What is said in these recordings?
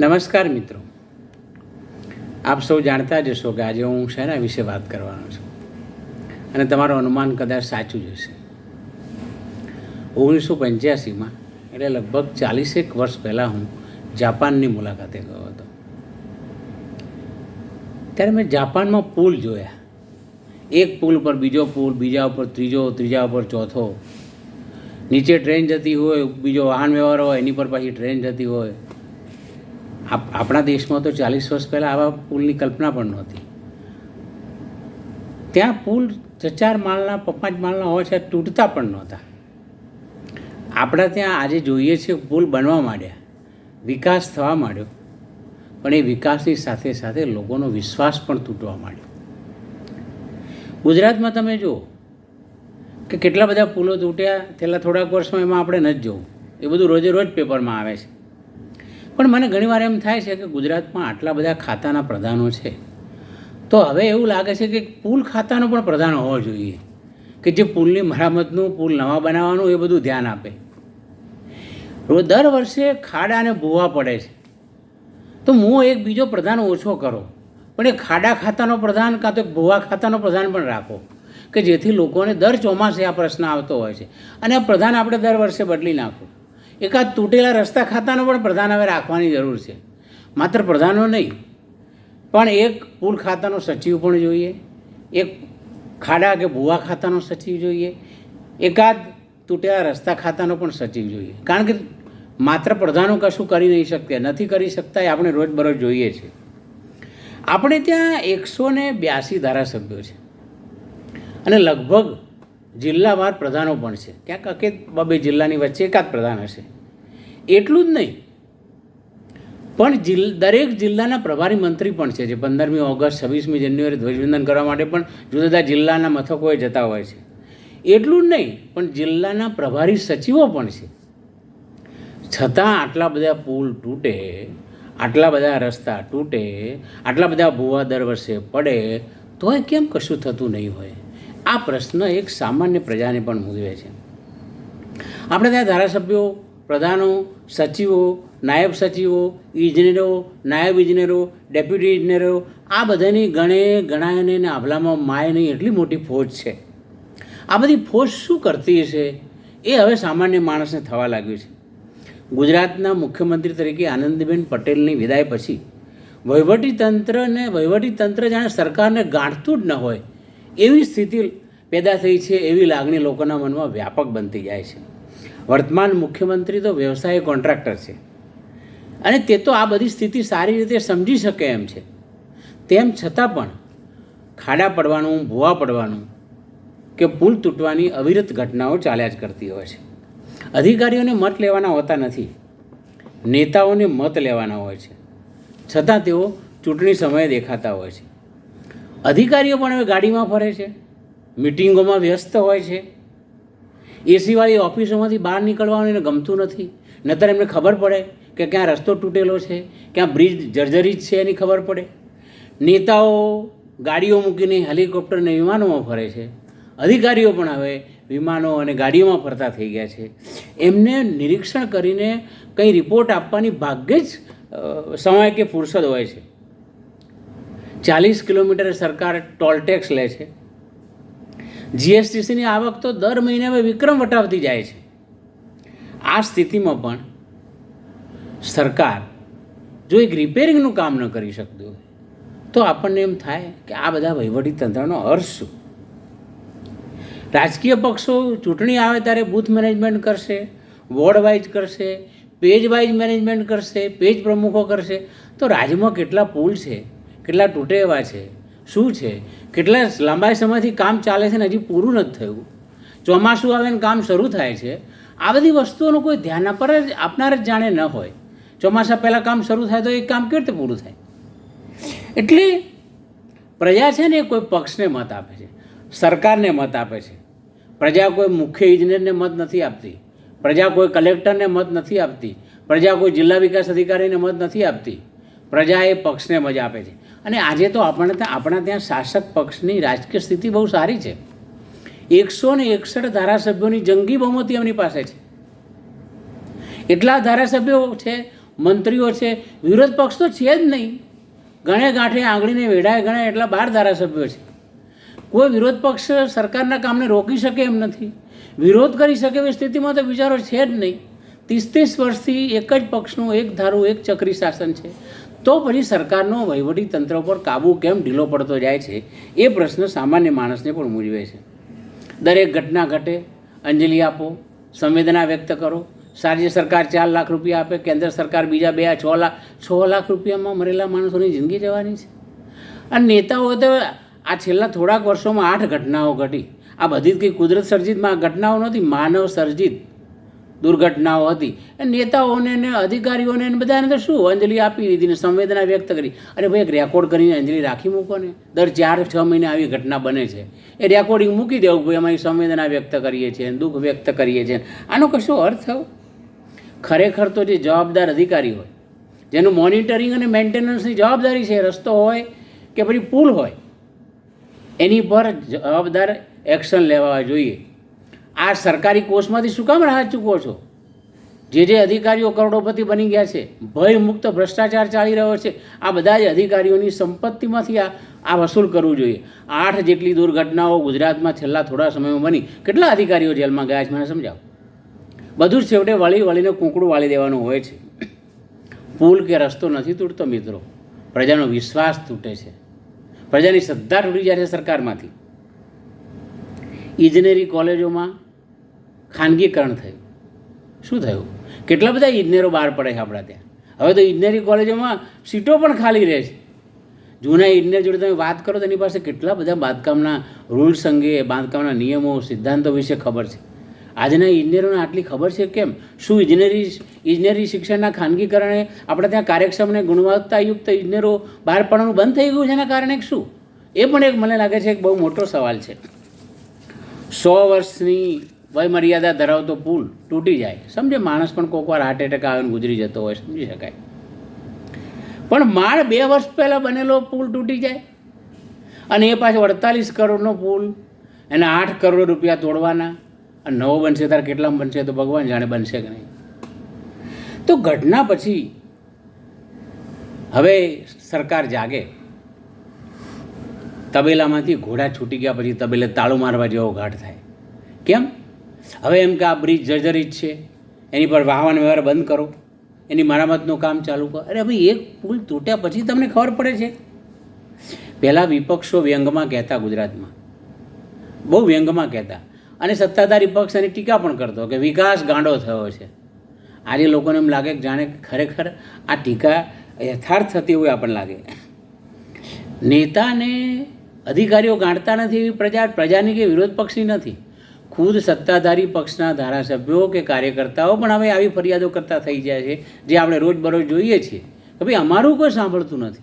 નમસ્કાર મિત્રો. આપ સૌ જાણતા જ હશો કે આજે હું શેના વિશે વાત કરવાનો છું? અને તમારું અનુમાન કદાચ સાચું જ હશે. ઓગણીસો પંચ્યાસીમાં, એટલે લગભગ ચાલીસેક વર્ષ પહેલાં હું જાપાનની મુલાકાતે ગયો હતો. ત્યારે મેં જાપાનમાં પુલ જોયા. એક પુલ પર બીજો પુલ, બીજા ઉપર ત્રીજો, ત્રીજા ઉપર ચોથો. નીચે ટ્રેન જતી હોય, બીજો વાહન વ્યવહાર હોય, એની પર પાછી ટ્રેન જતી હોય. આપણા દેશમાં તો ચાલીસ વર્ષ પહેલાં આવા પુલની કલ્પના પણ નહોતી. ત્યાં પુલ ચાર માળના પાંચ માળના હોય છે, તૂટતા પણ નહોતા. આપણા ત્યાં આજે જોઈએ છે પુલ બનવા માંડ્યા. વિકાસ થવા માંડ્યો. પણ એ વિકાસની સાથે સાથે લોકોનો વિશ્વાસ પણ તૂટવા માંડ્યો. ગુજરાતમાં તમે જુઓ કે કેટલા બધા પુલો તૂટ્યા, છેલ્લા થોડાક વર્ષમાં એમાં આપણે નથી જોવું. એ બધું રોજે રોજ પેપરમાં આવે છે. પણ મને ઘણીવાર એમ થાય છે કે ગુજરાતમાં આટલા બધા ખાતાના પ્રધાનો છે. તો હવે એવું લાગે છે કે પુલ ખાતાનો પણ પ્રધાન હોવો જોઈએ. કે જે પુલની મરામતનું, પુલ નવા બનાવવાનું એ બધું ધ્યાન આપે. દર વર્ષે ખાડા અને ભૂવા પડે છે. તો હું એક બીજો પ્રધાન ઓછો કરો. પણ એ ખાડા ખાતાનો પ્રધાન કાં તો ભૂવા ખાતાનો પ્રધાન પણ રાખો. કે જેથી લોકોને દર ચોમાસે આ પ્રશ્ન આવતો હોય છે. અને આ પ્રધાન આપણે દર વર્ષે બદલી નાખો. એકાદ તૂટેલા રસ્તા ખાતાનો પણ પ્રધાન હવે રાખવાની જરૂર છે. માત્ર પ્રધાનો નહીં, પણ એક પુલ ખાતાનો સચિવ પણ જોઈએ, એક ખાડા કે ભૂવા ખાતાનો સચિવ જોઈએ, એકાદ તૂટેલા રસ્તા ખાતાનો પણ સચિવ જોઈએ. કારણ કે માત્ર પ્રધાનો કશું કરી નહીં શકતા, નથી કરી શકતા એ આપણે રોજબરોજ જોઈએ છે. આપણે ત્યાં એકસો ને બ્યાસી ધારાસભ્યો છે. અને લગભગ જિલ્લાવાર પ્રધાનો પણ છે. ક્યાંક અકે બબે જિલ્લાની વચ્ચે એકાદ પ્રધાન હશે. એટલું જ નહીં. પણ જિલ્લ દરેક જિલ્લાના પ્રભારી મંત્રી પણ છે, જે પંદરમી ઓગસ્ટ, છવ્વીસમી જાન્યુઆરી ધ્વજવંદન કરવા માટે પણ જુદા જુદા જિલ્લાના મથકોએ જતા હોય છે. એટલું જ નહીં, પણ જિલ્લાના પ્રભારી સચિવો પણ છે. છતાં આટલા બધા પુલ તૂટે, આટલા બધા રસ્તા તૂટે, આટલા બધા ભૂવા દર વર્ષે પડે, તોય કેમ કશું થતું નહીં હોય? આ પ્રશ્ન એક સામાન્ય પ્રજાને પણ મૂકવે છે. આપણે ત્યાં ધારાસભ્યો, પ્રધાનો, સચિવો, નાયબ સચિવો, ઇજનેરો, નાયબ ઇજનેરો, ડેપ્યુટી ઇજનેરો, આ બધાની ગણે ગણાયને આભલામાં માયની એટલી મોટી ફોજ છે. આ બધી ફોજ શું કરતી હશે? એ હવે સામાન્ય માણસને થવા લાગ્યું છે. ગુજરાતના મુખ્યમંત્રી તરીકે આનંદીબેન પટેલની વિદાય પછી વહીવટી તંત્રને વહીવટી તંત્ર જાણે સરકારને ગાંઠતું જ ન હોય એવી સ્થિતિ પેદા થઈ છે એવી લાગણી લોકોના મનમાં વ્યાપક બનતી જાય છે. વર્તમાન મુખ્યમંત્રી તો વ્યવસાય કોન્ટ્રાક્ટર છે. અને તે તો આ બધી સ્થિતિ સારી રીતે સમજી શકે એમ છે. તેમ છતાં પણ ખાડા પડવાનું, ભૂવા પડવાનું કે પુલ તૂટવાની અવિરત ઘટનાઓ ચાલ્યા જ કરતી હોય છે. અધિકારીઓને મત લેવાના હોતા નથી. નેતાઓને મત લેવાના હોય છે. છતાં તેઓ ચૂંટણી સમયે દેખાતા હોય છે. અધિકારીઓ પણ હવે ગાડીમાં ફરે છે, મિટિંગોમાં વ્યસ્ત હોય છે. એસીવાળી ઓફિસોમાંથી બહાર નીકળવાનું એને ગમતું નથી. નતર એમને ખબર પડે કે ક્યાં રસ્તો તૂટેલો છે, ક્યાં બ્રિજ જર્જરિત છે એની ખબર પડે. નેતાઓ ગાડીઓ મૂકીને હેલિકોપ્ટર અને વિમાનોમાં ફરે છે. અધિકારીઓ પણ હવે વિમાનો અને ગાડીઓમાં ફરતા થઈ ગયા છે. એમને નિરીક્ષણ કરીને કંઈ રિપોર્ટ આપવાની ભાગ્યે જ સમય કે ફુરસદ હોય છે. ચાલીસ કિલોમીટર સરકાર ટોલ ટેક્સ લે છે. જીએસટીસીની આવક તો દર મહિને વિક્રમ વટાવતી જાય છે. આ સ્થિતિમાં પણ સરકાર જો એક રિપેરિંગનું કામ ન કરી શકતું હોય, તો આપણને એમ થાય કે આ બધા વહીવટી તંત્રનો અર્થ શું? રાજકીય પક્ષો ચૂંટણી આવે ત્યારે બૂથ મેનેજમેન્ટ કરશે, વોર્ડ વાઇઝ કરશે, પેજ વાઇઝ મેનેજમેન્ટ કરશે, પેજ પ્રમુખો કરશે. તો રાજ્યમાં કેટલા પુલ છે? કેટલા તૂટે એવા છે? શું છે? કેટલા લાંબા સમયથી કામ ચાલે છે ને હજી પૂરું નથી થયું? ચોમાસું આવે ને કામ શરૂ થાય છે, આ બધી વસ્તુઓનું કોઈ ધ્યાન પર જ, આપનાર જ જાણે ન હોય. ચોમાસા પહેલાં કામ શરૂ થાય તો એ કામ કેવી રીતે પૂરું થાય? એટલે પ્રજા છે ને એ કોઈ પક્ષને મત આપે છે, સરકારને મત આપે છે. પ્રજા કોઈ મુખ્ય ઇજનેરને મત નથી આપતી. પ્રજા કોઈ કલેક્ટરને મત નથી આપતી. પ્રજા કોઈ જિલ્લા વિકાસ અધિકારીને મત નથી આપતી. પ્રજા એ પક્ષને મજા આપે છે. અને આજે તો આપણને ત્યાં આપણા ત્યાં શાસક પક્ષની રાજકીય સ્થિતિ બહુ સારી છે. એકસો ને એકસઠ ધારાસભ્યોની જંગી બહુમતી એમની પાસે છે. એટલા ધારાસભ્યો છે, મંત્રીઓ છે, વિરોધ પક્ષ તો છે જ નહીં. ગણે ગાંઠે આંગળીને વેઢાય, ગણે એટલા બાર ધારાસભ્યો છે. કોઈ વિરોધ પક્ષ સરકારના કામને રોકી શકે એમ નથી. વિરોધ કરી શકે એવી સ્થિતિમાં તો વિચારો છે જ નહીં. ત્રીસ ત્રીસ વર્ષથી એક જ પક્ષનું એક ધારું, એક ચક્રી શાસન છે. તો પછી સરકારનો વહીવટી તંત્ર પર કાબુ કેમ ઢીલો પડતો જાય છે, એ પ્રશ્ન સામાન્ય માણસને પણ મૂંઝવે છે. દરેક ઘટના ઘટે, અંજલિ આપો, સંવેદના વ્યક્ત કરો. રાજ્ય સરકાર ચાર લાખ રૂપિયા આપે, કેન્દ્ર સરકાર બીજા બે, છ લાખ છ લાખ રૂપિયામાં મરેલા માણસોની જિંદગી જવાની છે. અને નેતાઓ તો આ છેલ્લા થોડાક વર્ષોમાં આઠ ઘટનાઓ ઘટી. આ બધી જ કંઈ કુદરત સર્જિતમાં આ ઘટનાઓ નથી માનવ સર્જિત. દુર્ઘટનાઓ હતી. એ નેતાઓને ને અધિકારીઓને એને બધાને તો શું અંજલિ આપી દીધી ને સંવેદના વ્યક્ત કરી. અરે ભાઈ એક રેકોર્ડ કરીને અંજલિ રાખી મૂકો ને. દર ચાર છ મહિને આવી ઘટના બને છે. એ રેકોર્ડિંગ મૂકી દેવું ભાઈ અમારી સંવેદના વ્યક્ત કરીએ છીએ દુઃખ વ્યક્ત કરીએ છીએ આનો કશો અર્થ થયો? ખરેખર તો જે જવાબદાર અધિકારી હોય, જેનું મોનિટરિંગ અને મેન્ટેનન્સની જવાબદારી છે, રસ્તો હોય કે પછી પુલ હોય, એની પર જવાબદાર એક્શન લેવા જોઈએ. આ સરકારી કોષમાંથી શું કામ રાહત ચૂકવો છો? જે જે અધિકારીઓ કરોડોપતિ બની ગયા છે ભય મુક્ત ભ્રષ્ટાચાર ચાલી રહ્યો છે, આ બધા જ અધિકારીઓની સંપત્તિમાંથી આ આ વસૂલ કરવું જોઈએ. આઠ જેટલી દુર્ઘટનાઓ ગુજરાતમાં છેલ્લા થોડા સમયમાં બની. કેટલા અધિકારીઓ જેલમાં ગયા છે, મને સમજાવો? બધું જ છેવટે વળી વળીને કૂંકડું વાળી દેવાનું હોય છે. પુલ કે રસ્તો નથી તૂટતો, મિત્રો. પ્રજાનો વિશ્વાસ તૂટે છે. પ્રજાની શ્રદ્ધા તૂટી જાય છે સરકારમાંથી. ઇજનેરી કોલેજોમાં ખાનગીકરણ થયું. શું થયું? કેટલા બધા ઇજનેરો બહાર પડે છે આપણા ત્યાં? હવે તો ઇજનેરી કોલેજોમાં સીટો પણ ખાલી રહે છે. જૂના ઇજનેર જોડે તમે વાત કરો તો એની પાસે કેટલા બધા બાંધકામના રૂલ્સ અંગે, બાંધકામના નિયમો, સિદ્ધાંતો વિશે ખબર છે. આજના ઇજનેરોને આટલી ખબર છે કેમ? શું ઇજનેરી ઇજનેરી શિક્ષણના ખાનગીકરણે આપણે ત્યાં કાર્યક્ષમ અને ગુણવત્તાયુક્ત ઇજનેરો બહાર પડવાનું બંધ થઈ ગયું છે? એના કારણે શું? એ પણ એક મને લાગે છે એક બહુ મોટો સવાલ છે. સો વર્ષની વય મર્યાદા ધરાવતો પુલ તૂટી જાય. સમજે? માણસ પણ કોઈક વાર હાર્ટ એટેક આવીને ગુજરી જતો હોય, સમજી શકાય. પણ માળ બે વર્ષ પહેલાં બનેલો પુલ તૂટી જાય. અને એ પાછો અડતાલીસ કરોડનો પુલ, એના આઠ કરોડ રૂપિયા તોડવાના. અને નવો બનશે ત્યારે કેટલા બનશે તો ભગવાન જાણે બનશે કે નહીં. તો ઘટના પછી હવે સરકાર જાગે. તબેલામાંથી ઘોડા છૂટી ગયા પછી તબેલે તાળું મારવા જેવો ઘાટ થાય. કેમ? હવે એમ કે આ બ્રિજ જર્જરિત છે, એની પર વાહન વ્યવહાર બંધ કરો, એની મરામતનું કામ ચાલુ કરો. અરે ભાઈ, એક પુલ તૂટ્યા પછી તમને ખબર પડે છે? પહેલાં વિપક્ષો વ્યંગમાં કહેતા ગુજરાતમાં. બહુ વ્યંગમાં કહેતા. અને સત્તાધારી પક્ષ એની ટીકા પણ કરતો કે વિકાસ ગાંડો થયો છે. આજે લોકોને એમ લાગે કે જાણે ખરેખર આ ટીકા યથાર્થ થતી હોય આપણને લાગે. નેતાને અધિકારીઓ ગાંઠતા નથી એવી પ્રજા, પ્રજાની કે વિરોધ પક્ષની નથી? ખુદ સત્તાધારી પક્ષના ધારાસભ્યો કે કાર્યકર્તાઓ પણ હવે આવી ફરિયાદો કરતા થઈ જાય છે, જે આપણે રોજબરોજ જોઈએ છીએ. કે ભાઈ, અમારું કોઈ સાંભળતું નથી.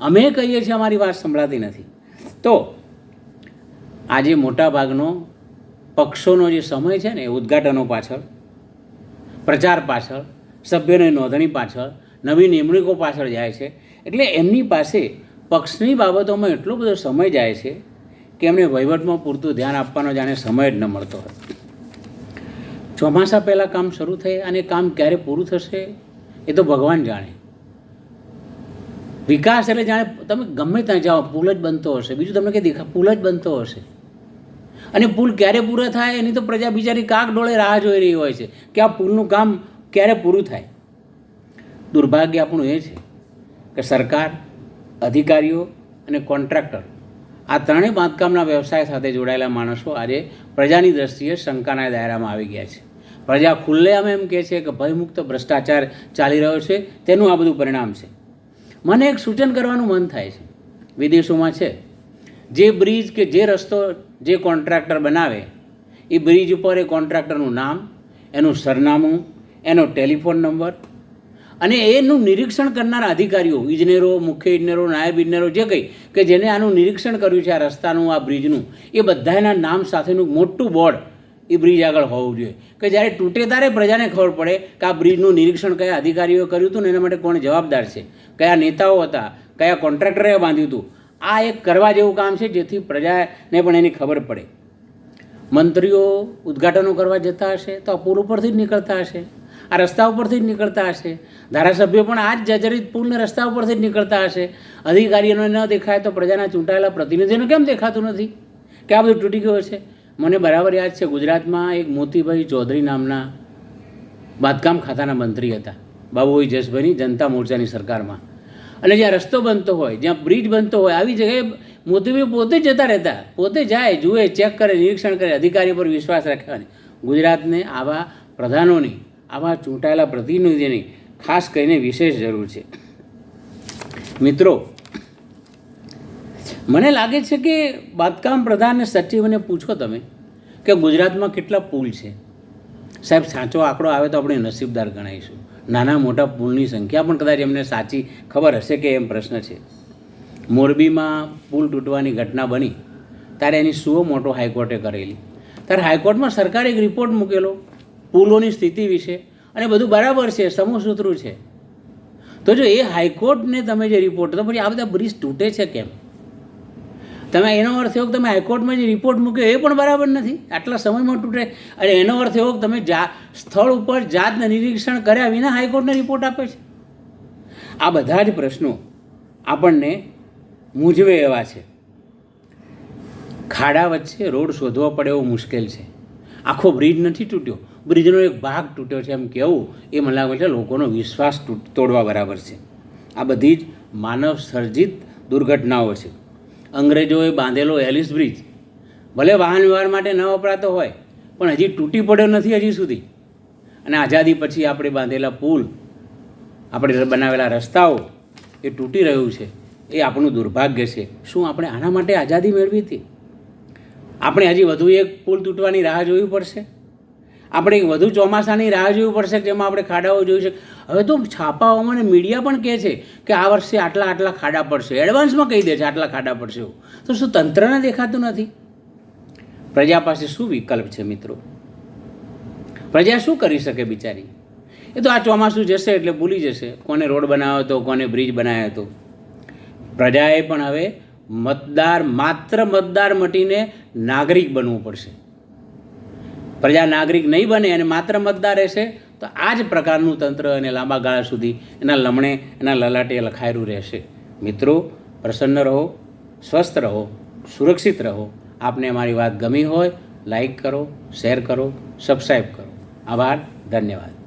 અમે કહીએ છીએ અમારી વાત સંભળાતી નથી. તો આજે મોટાભાગનો પક્ષોનો જે સમય છે ને ઉદ્ઘાટનો પાછળ, પ્રચાર પાછળ, સભ્યોની નોંધણી પાછળ, નવી નિમણૂકો પાછળ જાય છે. એટલે એમની પાસે પક્ષની બાબતોમાં એટલો બધો સમય જાય છે કે એમને વહીવટમાં પૂરતું ધ્યાન આપવાનો જાણે સમય જ ન મળતો. હોય ચોમાસા પહેલાં કામ શરૂ થાય અને કામ ક્યારે પૂરું થશે એ તો ભગવાન જાણે. વિકાસ એટલે જાણે તમે ગમે ત્યાં જાઓ, પુલ જ બનતો હશે. બીજું તમને કંઈ દેખા, પુલ જ બનતો હશે. અને પુલ ક્યારે પૂરા થાય એની તો પ્રજા બિચારી કાક ડોળે રાહ જોઈ રહી હોય છે કે આ પુલનું કામ ક્યારે પૂરું થાય. દુર્ભાગ્ય આપણું એ છે કે સરકાર, અધિકારીઓ અને કોન્ટ્રાક્ટર આ ત્રણેય બાંધકામના વ્યવસાય સાથે જોડાયેલા માણસો આજે પ્રજાની દ્રષ્ટિએ શંકાના દાયરામાં આવી ગયા છે. પ્રજા ખુલ્લેઆમ એમ કહે છે કે ભયમુક્ત ભ્રષ્ટાચાર ચાલી રહ્યો છે, તેનું આ બધું પરિણામ છે. મને એક સૂચન કરવાનું મન થાય છે. વિદેશોમાં છે. જે બ્રિજ કે જે રસ્તો જે કોન્ટ્રાક્ટર બનાવે, એ બ્રિજ ઉપર એ કોન્ટ્રાક્ટરનું નામ, એનું સરનામું, એનો ટેલિફોન નંબર અને એનું નિરીક્ષણ કરનારા અધિકારીઓ, ઇજનેરો, મુખ્ય ઇજનેરો, નાયબ ઇજનેરો જે કંઈ, કે જેને આનું નિરીક્ષણ કર્યું છે આ રસ્તાનું, આ બ્રિજનું, એ બધાના નામ સાથેનું મોટું બોર્ડ એ બ્રિજ આગળ હોવું જોઈએ. કે જ્યારે તૂટે ત્યારે પ્રજાને ખબર પડે કે આ બ્રિજનું નિરીક્ષણ કયા અધિકારીઓએ કર્યું હતું ને એના માટે કોણ જવાબદાર છે, કયા નેતાઓ હતા, કયા કોન્ટ્રાક્ટરે બાંધ્યું હતું. આ એક કરવા જેવું કામ છે જેથી પ્રજાને પણ એની ખબર પડે. મંત્રીઓ ઉદ્ઘાટનો કરવા જતા હશે તો આ પુલ ઉપરથી જ નીકળતા હશે. આ રસ્તા ઉપરથી જ નીકળતા હશે. ધારાસભ્યો પણ આ જ જર્જરિત પુલને રસ્તા ઉપરથી જ નીકળતા હશે. અધિકારીઓને ન દેખાય તો પ્રજાના ચૂંટાયેલા પ્રતિનિધિઓને કેમ દેખાતું નથી? કે આ બધું તૂટી ગયું છે મને બરાબર યાદ છે, ગુજરાતમાં એક મોતીભાઈ ચૌધરી નામના બાંધકામ ખાતાના મંત્રી હતા. બાબુભાઈ જસભાઈની જનતા મોરચાની સરકારમાં. અને જ્યાં રસ્તો બનતો હોય, જ્યાં બ્રિજ બનતો હોય, આવી જગ્યાએ મોતીભાઈ પોતે જતા રહેતા. પોતે જાય, જુએ, ચેક કરે, નિરીક્ષણ કરે, અધિકારી પર વિશ્વાસ રાખવાની ગુજરાતને આવા પ્રધાનોની આવા ચૂંટાયેલા પ્રતિનિધિઓની ખાસ કરીને વિશેષ જરૂર છે. મિત્રો, મને લાગે છે કે બાંધકામ પ્રધાન સચિવને પૂછો તમે કે ગુજરાતમાં કેટલા પુલ છે? સાહેબ, સાચો આંકડો આવે તો આપણે નસીબદાર ગણાઈશું. નાના મોટા પુલની સંખ્યા પણ કદાચ એમને સાચી ખબર હશે કે એમ પ્રશ્ન છે. મોરબીમાં પુલ તૂટવાની ઘટના બની, ત્યારે એની સુઓ મોટો હાઈકોર્ટે કરેલી. ત્યારે હાઈકોર્ટમાં સરકારે એક રિપોર્ટ મૂકેલો પુલોની સ્થિતિ વિશે. અને બધું બરાબર છે સમૂહસૂત્રું છે. તો જો એ હાઈકોર્ટને તમે જે રિપોર્ટ તો પછી આ બધા બ્રિજ તૂટે છે કેમ? તમે એનો અર્થ એવો કે તમે હાઈકોર્ટમાં જે રિપોર્ટ મૂક્યો એ પણ બરાબર નથી? આટલા સમયમાં તૂટે. અને એનો અર્થ એવો કે તમે જા, સ્થળ ઉપર જાતને નિરીક્ષણ કર્યા વિના હાઈકોર્ટને રિપોર્ટ આપે છે. આ બધા જ પ્રશ્નો આપણને મૂંઝવે એવા છે. ખાડા વચ્ચે રોડ શોધવો પડે એવો મુશ્કેલ છે. આખો બ્રિજ નથી તૂટ્યો. બ્રિજનો એક ભાગ તૂટ્યો છે એમ કહેવું એ મને લાગે છે લોકોનો વિશ્વાસ તૂટ, તોડવા બરાબર છે. આ બધી જ માનવ સર્જિત દુર્ઘટનાઓ છે. અંગ્રેજોએ બાંધેલો એલિસ બ્રિજ. ભલે વાહન વ્યવહાર માટે ન વપરાતો હોય, પણ હજી તૂટી પડ્યો નથી હજી સુધી. અને આઝાદી પછી આપણે બાંધેલા પુલ, આપણે બનાવેલા રસ્તાઓ, એ તૂટી રહ્યું છે. એ આપણું દુર્ભાગ્ય છે. શું આપણે આના માટે આઝાદી મેળવી હતી? આપણે હજી વધુ એક પુલ તૂટવાની રાહ જોવી પડશે? આપણે વધુ ચોમાસાની રાહ જોવી પડશે કે જેમાં આપણે ખાડાઓ જોઈ શકીએ. હવે તો છાપાઓમાં અને મીડિયા પણ કહે છે કે આ વર્ષે આટલા આટલા ખાડા પડશે. એડવાન્સમાં કહી દે છે આટલા ખાડા પડશે એવું. તો શું તંત્રને દેખાતું નથી? પ્રજા પાસે શું વિકલ્પ છે મિત્રો? પ્રજા શું કરી શકે બિચારી? એ તો આ ચોમાસું જશે એટલે ભૂલી જશે. કોને રોડ બનાવ્યો હતો, કોને બ્રિજ બનાવ્યો હતો. પ્રજાએ પણ હવે મતદાર, માત્ર મતદાર મટીને નાગરિક બનવું પડશે. પ્રજા નાગરિક નહીં બને અને માત્ર મતદાર રહેશે, તો આ જ પ્રકારનું તંત્ર અને લાંબા ગાળા સુધી એના લમણે, એના લલાટે લખાયેલું રહેશે. મિત્રો, પ્રસન્ન રહો, સ્વસ્થ રહો, સુરક્ષિત રહો. આપને અમારી વાત ગમી હોય, લાઈક કરો, શેર કરો સબસ્ક્રાઈબ કરો. આભાર, ધન્યવાદ.